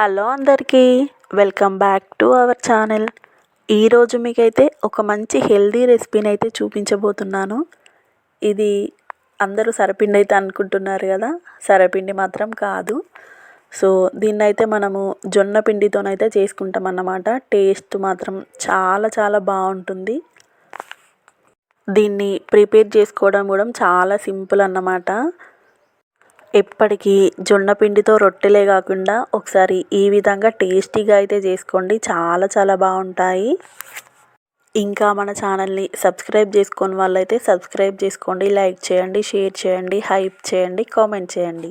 Hello అందరికీ welcome back to our channel. ఈరోజు మీకైతే ఒక మంచి హెల్దీ రెసిపీని అయితే చూపించబోతున్నాను. ఇది అందరూ సరపిండి అయితే అనుకుంటున్నారు కదా? సరపిండి మాత్రం కాదు. సో దీన్ని అయితే మనము జొన్న పిండితోనైతే చేసుకుంటాం అన్నమాట టేస్ట్ మాత్రం చాలా చాలా బాగుంటుంది. దీన్ని ప్రిపేర్ చేసుకోవడం కూడా చాలా సింపుల్ అన్నమాట. ఎప్పటికీ జొన్న పిండితో రొట్టెలే కాకుండా ఒకసారి ఈ విధంగా టేస్టీగా అయితే చేసుకోండి. చాలా చాలా బాగుంటాయి. ఇంకా మన ఛానల్ని సబ్స్క్రైబ్ చేసుకోని వాళ్ళైతే సబ్స్క్రైబ్ చేసుకోండి. లైక్ చేయండి షేర్ చేయండి హైప్ చేయండి కామెంట్ చేయండి.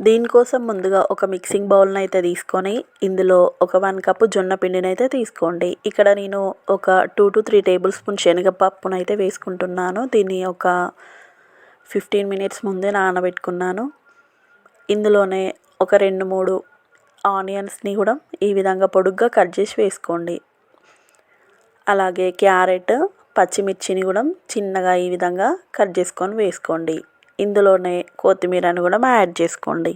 దీనికోసం ముందుగా ఒక మిక్సింగ్ బౌల్ని అయితే తీసుకొని ఇందులో ఒక వన్ కప్ జొన్న పిండిని అయితే తీసుకోండి. ఇక్కడ నేను ఒక two to three tablespoon శనగపప్పునైతే వేసుకుంటున్నాను. దీన్ని ఒక ఫిఫ్టీన్ మినిట్స్ ముందే నానబెట్టుకున్నాను. ఇందులోనే ఒక రెండు మూడు ఆనియన్స్ని కూడా ఈ విధంగా పొడుగ్గా కట్ చేసి వేసుకోండి. అలాగే క్యారెట్ పచ్చిమిర్చిని కూడా చిన్నగా ఈ విధంగా కట్ చేసుకొని వేసుకోండి. ఇందులోనే కొత్తిమీరని కూడా యాడ్ చేసుకోండి.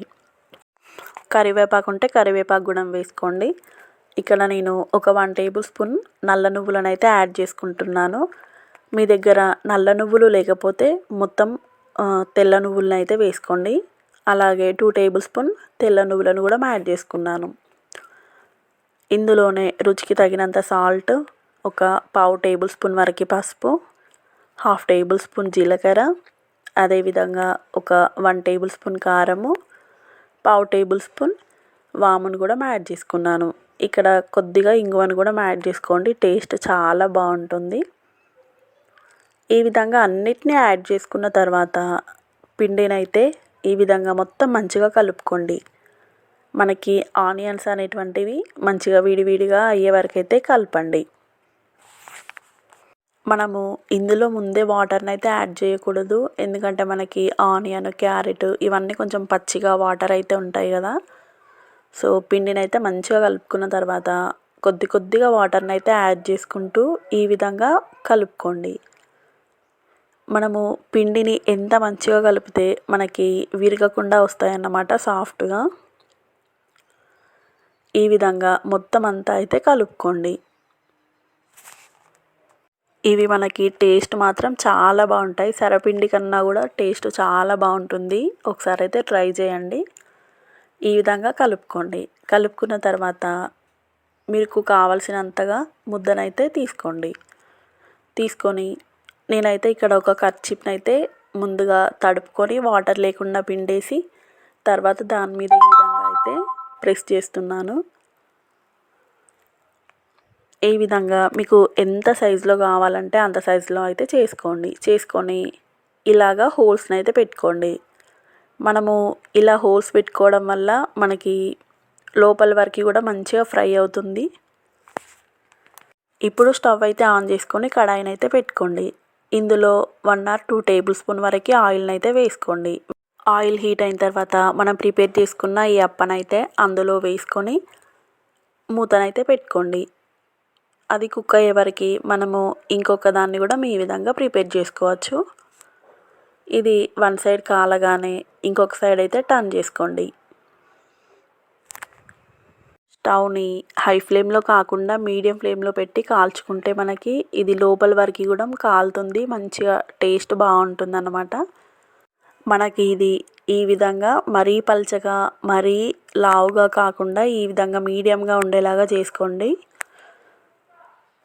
కరివేపాకు ఉంటే కరివేపాకు కూడా వేసుకోండి. ఇక్కడ నేను ఒక వన్ టేబుల్ స్పూన్ నల్ల నువ్వులను అయితే యాడ్ చేసుకుంటున్నాను. మీ దగ్గర నల్ల నువ్వులు లేకపోతే మొత్తం తెల్ల నువ్వులను అయితే వేసుకోండి. అలాగే టూ టేబుల్ స్పూన్ తెల్ల నువ్వులను కూడా యాడ్ చేసుకున్నాను. ఇందులోనే రుచికి తగినంత సాల్ట్ ఒక పావు టేబుల్ స్పూన్ వరకు పసుపు హాఫ్ టేబుల్ స్పూన్ జీలకర్ర అదేవిధంగా ఒక వన్ టేబుల్ స్పూన్ కారము పావు టేబుల్ స్పూన్ వామును కూడా యాడ్ చేసుకున్నాను. ఇక్కడ కొద్దిగా ఇంగువను కూడా యాడ్ చేసుకోండి టేస్ట్ చాలా బాగుంటుంది. ఈ విధంగా అన్నిటినీ యాడ్ చేసుకున్న తర్వాత పిండినైతే ఈ విధంగా మొత్తం మంచిగా కలుపుకోండి. మనకి ఆనియన్స్ అనేటువంటివి మంచిగా విడివిడిగా అయ్యే వరకైతే కలపండి. మనము ఇందులో ముందే వాటర్ని అయితే యాడ్ చేయకూడదు. ఎందుకంటే మనకి ఆనియన్ క్యారెట్ ఇవన్నీ కొంచెం పచ్చిగా వాటర్ అయితే ఉంటాయి కదా. సో పిండిని అయితే మంచిగా కలుపుకున్న తర్వాత కొద్ది కొద్దిగా వాటర్ని అయితే యాడ్ చేసుకుంటూ ఈ విధంగా కలుపుకోండి. మనము పిండిని ఎంత మంచిగా కలిపితే మనకి విరగకుండా వస్తాయన్నమాట సాఫ్ట్గా. ఈ విధంగా మొత్తం అంతా అయితే కలుపుకోండి. ఇవి మనకి టేస్ట్ మాత్రం చాలా బాగుంటాయి. సరపిండి కన్నా కూడా టేస్ట్ చాలా బాగుంటుంది. ఒకసారి అయితే ట్రై చేయండి. ఈ విధంగా కలుపుకోండి. కలుపుకున్న తర్వాత మీకు కావలసినంతగా ముద్దనైతే తీసుకోండి. తీసుకొని నేనైతే ఇక్కడ ఒక కర్చిప్ని అయితే ముందుగా తడుపుకొని వాటర్ లేకుండా పిండేసి తర్వాత దాని మీద ఈ విధంగా అయితే ప్రెస్ చేస్తున్నాను. ఈ విధంగా మీకు ఎంత సైజులో కావాలంటే అంత సైజులో అయితే చేసుకోండి. చేసుకొని ఇలాగా హోల్స్ని అయితే పెట్టుకోండి. మనము ఇలా హోల్స్ పెట్టుకోవడం వల్ల మనకి లోపల వరకు కూడా మంచిగా ఫ్రై అవుతుంది. ఇప్పుడు స్టవ్ అయితే ఆన్ చేసుకొని కడాయిని అయితే పెట్టుకోండి. ఇందులో one or two tablespoon వరకు ఆయిల్ని అయితే వేసుకోండి. ఆయిల్ హీట్ అయిన తర్వాత మనం ప్రిపేర్ చేసుకున్న ఈ అప్పనైతే అందులో వేసుకొని మూతనైతే పెట్టుకోండి. అది కుక్ అయ్యే వరకు మనము ఇంకొక దాన్ని కూడా మీ విధంగా ప్రిపేర్ చేసుకోవచ్చు. ఇది వన్ సైడ్ కాలగానే ఇంకొక సైడ్ అయితే టర్న్ చేసుకోండి. స్టవ్ని హై ఫ్లేమ్లో కాకుండా మీడియం ఫ్లేమ్లో పెట్టి కాల్చుకుంటే మనకి ఇది లోపల వరకు కూడా కాలుతుంది మంచిగా టేస్ట్ బాగుంటుంది అన్నమాట మనకి ఇది ఈ విధంగా మరీ పల్చగా మరీ లావుగా కాకుండా ఈ విధంగా మీడియంగా ఉండేలాగా చేసుకోండి.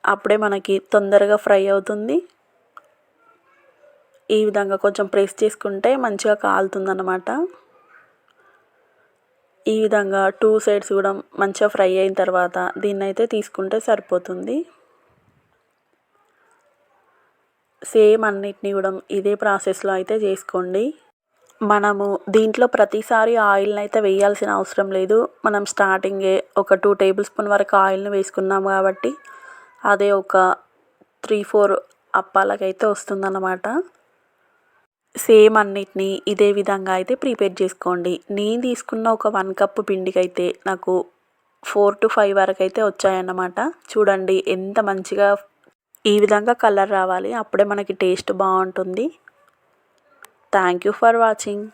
అప్పుడే మనకి తొందరగా ఫ్రై అవుతుంది. ఈ విధంగా కొంచెం ప్రెస్ చేసుకుంటే మంచిగా కాలుతుంది అన్నమాట ఈ విధంగా టూ సైడ్స్ కూడా మంచిగా ఫ్రై అయిన తర్వాత దీన్ని అయితే తీసుకుంటే సరిపోతుంది. సేమ్ అన్నిటినీ కూడా ఇదే ప్రాసెస్లో అయితే చేసుకోండి. మనము దీంట్లో ప్రతిసారి ఆయిల్ని అయితే వేయాల్సిన అవసరం లేదు. మనం స్టార్టింగే ఒక టూ టేబుల్ స్పూన్ వరకు ఆయిల్ని వేసుకున్నాం కాబట్టి అదే ఒక త్రీ ఫోర్ అప్పాలకైతే వస్తుందన్నమాట. సేమ్ అన్నిటినీ ఇదే విధంగా అయితే ప్రిపేర్ చేసుకోండి. నేను తీసుకున్న ఒక వన్ కప్ పిండికి అయితే నాకు ఫోర్ టు ఫైవ్ వరకు అయితే వచ్చాయన్నమాట. చూడండి ఎంత మంచిగా ఈ విధంగా కలర్ రావాలి. అప్పుడే మనకి టేస్ట్ బాగుంటుంది. Thank you for watching.